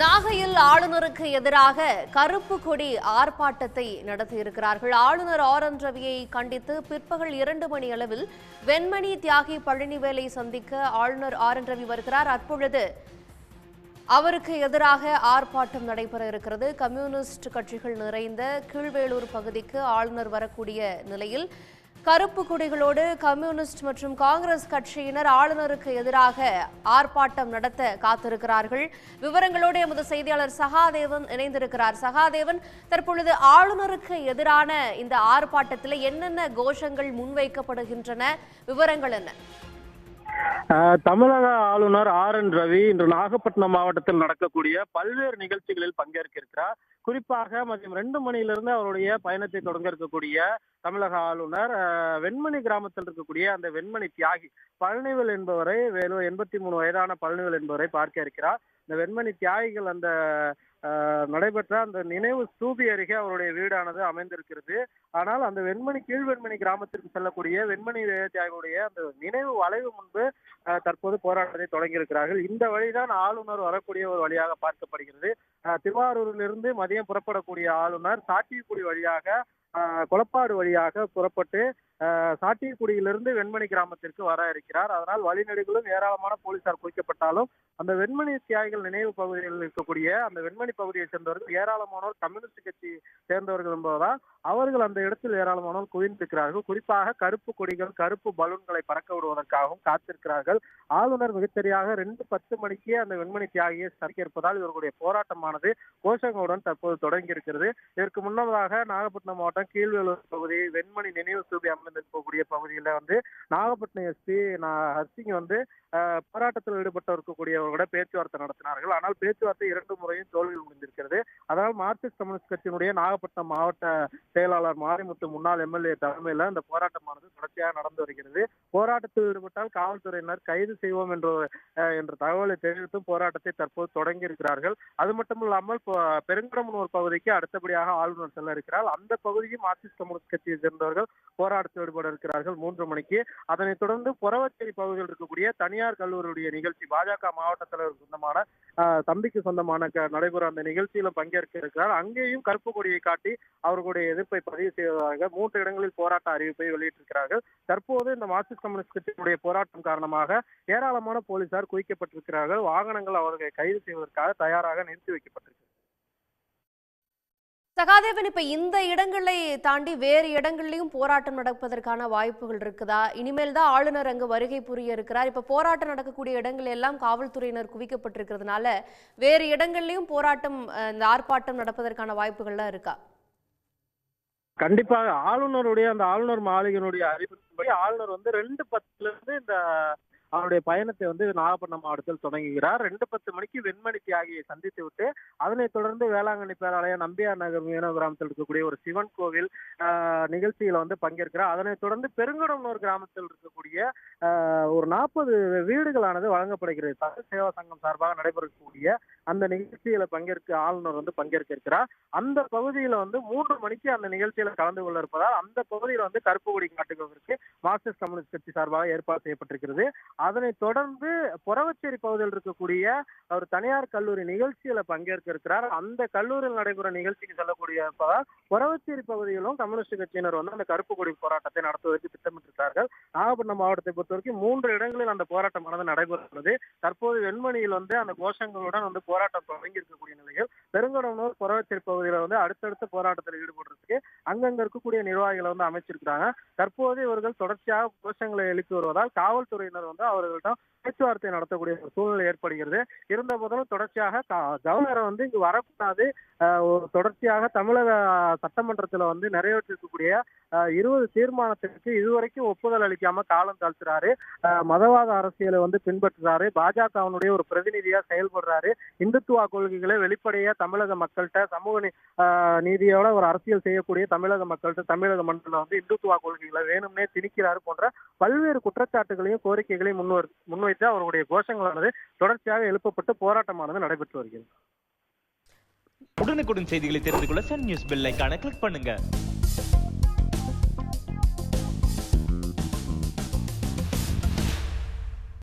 நாகையில் ஆளுநருக்கு எதிராக கருப்பு கொடி ஆர்ப்பாட்டத்தை நடத்தியிருக்கிறார்கள். ஆளுநர் ஆர் என் ரவியை கண்டித்து பிற்பகல் இரண்டு மணி அளவில் வெண்மணி தியாகி பழனிவேலை சந்திக்க ஆளுநர் ஆர் என் ரவி வருகிறார். அப்பொழுது அவருக்கு எதிராக ஆர்ப்பாட்டம் நடைபெற இருக்கிறது. கம்யூனிஸ்ட் கட்சிகள் நிறைந்த கீழ்வேலூர் பகுதிக்கு ஆளுநர் வரக்கூடிய நிலையில் கருப்பு கொடிகளோடு கம்யூனிஸ்ட் மற்றும் காங்கிரஸ் கட்சியினர் ஆளுநருக்கு எதிராக ஆர்ப்பாட்டம் நடத்த காத்திருக்கிறார்கள். விவரங்களோடு எமது செய்தியாளர் சகாதேவன் இணைந்திருக்கிறார். சகாதேவன் தற்பொழுது ஆளுநருக்கு எதிரான இந்த ஆர்ப்பாட்டத்தில் என்னென்ன கோஷங்கள் முன்வைக்கப்படுகின்றன? விவரங்கள் என்ன? ஆஹ் தமிழக ஆளுநர் ஆர் என் ரவி இன்று நாகப்பட்டினம் மாவட்டத்தில் நடக்கக்கூடிய பல்வேறு நிகழ்ச்சிகளில் பங்கேற்க இருக்கிறார். குறிப்பாக மதியம் ரெண்டு மணியிலிருந்து அவருடைய பயணத்தை தொடங்க இருக்கக்கூடிய தமிழக ஆளுநர் வெண்மணி கிராமத்தில் இருக்கக்கூடிய அந்த வெண்மணி தியாகி. பழனிவேல் என்பவரை வேலு எண்பத்தி மூணு வயதான பழனிவேல் என்பவரை பார்க்க இருக்கிறார். இந்த வெண்மணி தியாகிகள் அந்த நடைபெற்ற அந்த நினைவு ஸ்தூபி அருகே அவருடைய வீடானது அமைந்திருக்கிறது. ஆனால் அந்த வெண்மணி கீழ்வெண்மணி கிராமத்திற்கு செல்லக்கூடிய வெண்மணி தியாகியுடைய அந்த நினைவு வளைவு முன்பு தற்போது போராட்டத்தை தொடங்கியிருக்கிறார்கள். இந்த வழிதான் ஆளுநர் வரக்கூடிய ஒரு வழியாக பார்க்கப்படுகிறது. திருவாரூரிலிருந்து மதியம் புறப்படக்கூடிய ஆளுநர் சாட்டியக்குடி வழியாக ஆஹ் வழியாக புறப்பட்டு ஆஹ் சாட்டியக்குடியிலிருந்து வெண்மணி கிராமத்திற்கு வர இருக்கிறார். அதனால் வழிநெடுகளும் ஏராளமான போலீசார் குவிக்கப்பட்டாலும் அந்த வெண்மணி தியாகிகள் நினைவு பகுதியில் இருக்கக்கூடிய அந்த வெண்மணி பகுதியை சேர்ந்தவர்கள் ஏராளமானோர் கம்யூனிஸ்ட் கட்சி சேர்ந்தவர்கள் என்பதுதான் அவர்கள் அந்த இடத்தில் ஏராளமானோர் குவிந்திருக்கிறார்கள். குறிப்பாக கருப்பு கொடிகள் கருப்பு பலூன்களை பறக்க விடுவதற்காகவும் காத்திருக்கிறார்கள். ஆளுநர் மிகச்சரியாக ரெண்டு பத்து மணிக்கு அந்த வெண்மணி தியாகியை சறுக்க இருப்பதால் இவர்களுடைய போராட்டமானது கோஷங்களுடன் தற்போது தொடங்கி இருக்கிறது இதற்கு முன்னதாக நாகப்பட்டினம் மாவட்டம் கீழ்வேலூர் பகுதி வெண்மணி நினைவு சூபி அமைந்திருக்கக்கூடிய பகுதியில வந்து நாகப்பட்டினம் எஸ்பி ஹர்சிங் வந்து போராட்டத்தில் ஈடுபட்டு இருக்கக்கூடியவர்களோட பேச்சுவார்த்தை நடத்தினார்கள். ஆனால் பேச்சுவார்த்தை இரண்டு முறையும் தோல்வியில் முடிந்திருக்கிறது. அதனால் மார்க்சிஸ்ட் கம்யூனிஸ்ட் கட்சியினுடைய நாகப்பட்டினம் மாவட்ட செயலாளர் மாரிமுத்து முன்னாள் எம்எல்ஏ தலைமையில இந்த போராட்டமானது தொடர்ச்சியாக நடந்து வருகிறது. போராட்டத்தில் ஈடுபட்டால் காவல்துறையினர் கைது செய்வோம் என்ற என்ற தகவலை தெரிவித்தும் போராட்டத்தை தற்போது தொடங்கி இருக்கிறார்கள் அது மட்டும் இல்லாமல் இப்போ பகுதிக்கு அடுத்தபடியாக ஆளுநர் செல்ல இருக்கிறார் அந்த பகுதியும் மார்க்சிஸ்ட் கம்யூனிஸ்ட் கட்சியை சேர்ந்தவர்கள் போராட்டத்தில் ஈடுபட இருக்கிறார்கள் மூன்று மணிக்கு. அதனைத் தொடர்ந்து புறவச்சேரி பகுதியில் இருக்கக்கூடிய தனியார் கல்லூரியுடைய நிகழ்ச்சி பாஜக மாவட்ட தலைவர் சொந்தமான ஆஹ், தம்பிக்கு சொந்தமான க- நடைபெறும் அந்த நிகழ்ச்சியில பங்கேற்க இருக்கிறார். அங்கேயும் கருப்பு கொடியை காட்டி அவர்களுடைய எதிர்ப்பை பதிவு செய்வதாக மூன்று இடங்களில் போராட்ட அறிவிப்பை வெளியிட்டிருக்கிறார்கள். தற்போது இந்த மார்க்சிஸ்ட் கம்யூனிஸ்ட் கட்சியினுடைய போராட்டம் காரணமாக ஏராளமான போலீசார் குவிக்கப்பட்டிருக்கிறார்கள். வாகனங்கள் அவர்களை கைது செய்வதற்காக தயாராக நிறுத்தி வைக்கப்பட்டிருக்கிறது. சகாதேவன் இப்ப இந்த இடங்களை தாண்டி வேறு இடங்கள்லயும் போராட்டம் நடப்பதற்கான வாய்ப்புகள் இருக்குதா? இனிமேல் தான் ஆளுநர் அங்கு வருகை புரிய இருக்கிறார். இப்ப போராட்டம் நடக்கக்கூடிய இடங்கள் எல்லாம் காவல்துறையினர் குவிக்கப்பட்டிருக்கிறதுனால வேறு இடங்கள்லயும் போராட்டம் இந்த ஆர்ப்பாட்டம் நடப்பதற்கான வாய்ப்புகள்லாம் இருக்கா? கண்டிப்பாக ஆளுநருடைய அந்த ஆளுநர் மாளிகையினுடைய அறிவிப்பின்படி ஆளுநர் வந்து ரெண்டு பத்துல இருந்து இந்த அவருடைய பயணத்தை வந்து நாகப்பட்டினம் மாவட்டத்தில் தொடங்குகிறார். ரெண்டு பத்து மணிக்கு வெண்மணி தியாகியை சந்தித்து விட்டு அதனைத் தொடர்ந்து வேளாங்கண்ணி பேராலயம் நம்பியார் நகர் மீனவ கிராமத்தில் இருக்கக்கூடிய ஒரு சிவன் கோவில் நிகழ்ச்சியில வந்து பங்கேற்கிறார். அதனைத் தொடர்ந்து பெருங்கடம்னூர் கிராமத்தில் இருக்கக்கூடிய ஒரு நாற்பது வீடுகளானது வழங்கப்படுகிறது. தமிழ் சேவா சங்கம் சார்பாக நடைபெறக்கூடிய அந்த நிகழ்ச்சியில பங்கேற்க ஆளுநர் வந்து பங்கேற்க இருக்கிறார் அந்த பகுதியில வந்து மூன்று மணிக்கு அந்த நிகழ்ச்சியில கலந்து கொள்ள இருப்பதால் அந்த பகுதியில வந்து கருப்பு கொடி காட்டுவதற்கு மார்க்சிஸ்ட் கம்யூனிஸ்ட் கட்சி சார்பாக ஏற்பாடு செய்யப்பட்டிருக்கிறது. அதனை தொடர்ந்து புறவச்சேரி பகுதியில் இருக்கக்கூடிய ஒரு தனியார் கல்லூரி நிகழ்ச்சியில பங்கேற்க இருக்கிறார் அந்த கல்லூரியில் நடைபெறும் நிகழ்ச்சிக்கு செல்லக்கூடிய இருப்பதால் புறவச்சேரி பகுதியிலும் கம்யூனிஸ்ட் கட்சியினர் வந்து அந்த கருப்பு கொடி போராட்டத்தை நடத்துவதற்கு திட்டமிட்டிருக்கிறார்கள். நாகப்பட்டினம் மாவட்டத்தை பொறுத்தவரைக்கும் மூன்று இடங்களில் அந்த போராட்டமானது நடைபெறுகிறது. தற்போது வெண்மணியில் வந்து அந்த கோஷங்களுடன் வந்து போராட்டம் தொடங்கி இருக்கக்கூடிய நிலையில் பெருங்கடனூர் புறவச்சேரி பகுதியில் வந்து அடுத்தடுத்த போராட்டத்தில் ஈடுபடுறதுக்கு அங்கங்க இருக்கக்கூடிய நிர்வாகிகளை வந்து அமைச்சிருக்கிறாங்க. தற்போது இவர்கள் தொடர்ச்சியாக கோஷங்களை எழுப்பி வருவதால் காவல்துறையினர் வந்து அவர்களிடம் பேச்சுவார்த்தை நடத்தக்கூடிய ஒரு சூழ்நிலை ஏற்படுகிறது. இருந்த போதிலும் தொடர்ச்சியாக கவர்னரை வந்து இங்கு வரக்கூடாது. தொடர்ச்சியாக தமிழக சட்டமன்றத்துல வந்து நிறைவேற்றிருக்கக்கூடிய இருபது தீர்மானத்திற்கு இதுவரைக்கும் ஒப்புதல் அளிக்காம காலம் தாழ்த்துறாரு. மதவாத அரசியலை வந்து பின்பற்றுறாரு. பாஜகவினுடைய ஒரு பிரதிநிதியா செயல்படுறாரு. இந்துத்துவா கொள்கைகளை வெளிப்படையா தமிழக மக்கள்கிட்ட சமூக நீதியோட ஒரு அரசியல் செய்யக்கூடிய தமிழக மக்கள்கிட்ட தமிழக மண்டலம் வந்து இந்துத்துவா கொள்கைகளை வேணும்னே திணிக்கிறாரு போன்ற பல்வேறு குற்றச்சாட்டுகளையும் கோரிக்கைகளையும் முன்வர் முன்வைத்து அவருடைய கோஷங்களானது தொடர்ச்சியாக எழுப்பப்பட்டு போராட்டமானது நடைபெற்று வருகிறது. உடனுக்குடன் செய்திகளை தெரிந்து கொள்ள சன் நியூஸ் பெல் ஐகானை கிளிக் பண்ணுங்க.